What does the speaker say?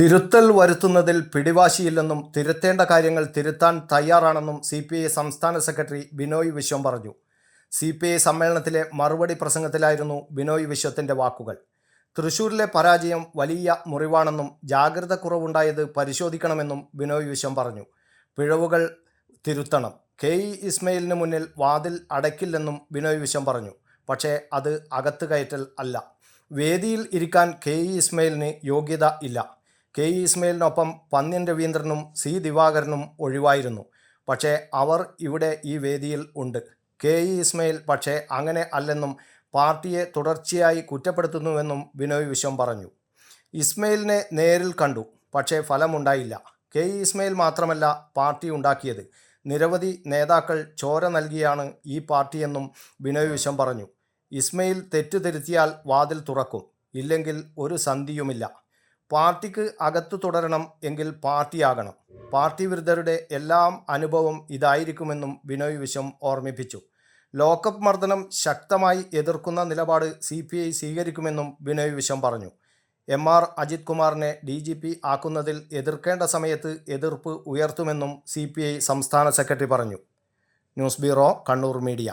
തിരുത്തൽ വരുത്തുന്നതിൽ പിടിവാശിയില്ലെന്നും തിരുത്തേണ്ട കാര്യങ്ങൾ തിരുത്താൻ തയ്യാറാണെന്നും സി പി ഐ സംസ്ഥാന സെക്രട്ടറി ബിനോയ് വിശ്വം പറഞ്ഞു. സി പി ഐ സമ്മേളനത്തിലെ മറുപടി പ്രസംഗത്തിലായിരുന്നു ബിനോയ് വിശ്വത്തിന്റെ വാക്കുകൾ. തൃശൂരിലെ പരാജയം വലിയ മുറിവാണെന്നും ജാഗ്രത കുറവുണ്ടായത് പരിശോധിക്കണമെന്നും ബിനോയ് വിശ്വം പറഞ്ഞു. പിഴവുകൾ തിരുത്തണം. കെ ഇ ഇസ്മയിലിന് മുന്നിൽ വാതിൽ അടയ്ക്കില്ലെന്നും ബിനോയ് വിശ്വം പറഞ്ഞു. പക്ഷേ അത് അകത്ത് കയറ്റൽ അല്ല. വേദിയിൽ ഇരിക്കാൻ കെ ഇ ഇസ്മയിലിന് യോഗ്യത ഇല്ല. കെ ഇ ഇസ്മയിലിനൊപ്പം പന്ന്യൻ രവീന്ദ്രനും സി ദിവാകരനും ഒഴിവായിരുന്നു. പക്ഷേ അവർ ഇവിടെ ഈ വേദിയിൽ ഉണ്ട്. കെ ഇ ഇസ്മയിൽ പക്ഷേ അങ്ങനെ അല്ലെന്നും പാർട്ടിയെ തുടർച്ചയായി കുറ്റപ്പെടുത്തുന്നുവെന്നും ബിനോയ് വിശ്വം പറഞ്ഞു. ഇസ്മയിലിനെ നേരിൽ കണ്ടു പക്ഷേ ഫലമുണ്ടായില്ല. കെ ഇ ഇസ്മയിൽ മാത്രമല്ല പാർട്ടി ഉണ്ടാക്കിയത്. നിരവധി നേതാക്കൾ ചോര നൽകിയാണ് ഈ പാർട്ടിയെന്നും ബിനോയ് വിശ്വം പറഞ്ഞു. ഇസ്മയിൽ തെറ്റുതിരുത്തിയാൽ വാതിൽ തുറക്കും. ഇല്ലെങ്കിൽ ഒരു സന്ധിയുമില്ല. പാർട്ടിക്ക് അകത്തു തുടരണം എങ്കിൽ പാർട്ടിയാകണം. പാർട്ടി വിരുദ്ധരുടെ എല്ലാം അനുഭവം ഇതായിരിക്കുമെന്നും ബിനോയ് വിശ്വം ഓർമ്മിപ്പിച്ചു. ലോക്കപ്പ് മർദ്ദനം ശക്തമായി എതിർക്കുന്ന നിലപാട് സി പി ഐ സ്വീകരിക്കുമെന്നും ബിനോയ് വിശ്വം പറഞ്ഞു. എം ആർ അജിത് കുമാറിനെ ഡി ജി പി ആക്കുന്നതിൽ എതിർക്കേണ്ട സമയത്ത് എതിർപ്പ് ഉയർത്തുമെന്നും സി പി ഐ സംസ്ഥാന സെക്രട്ടറി പറഞ്ഞു. News bureau Kannur media.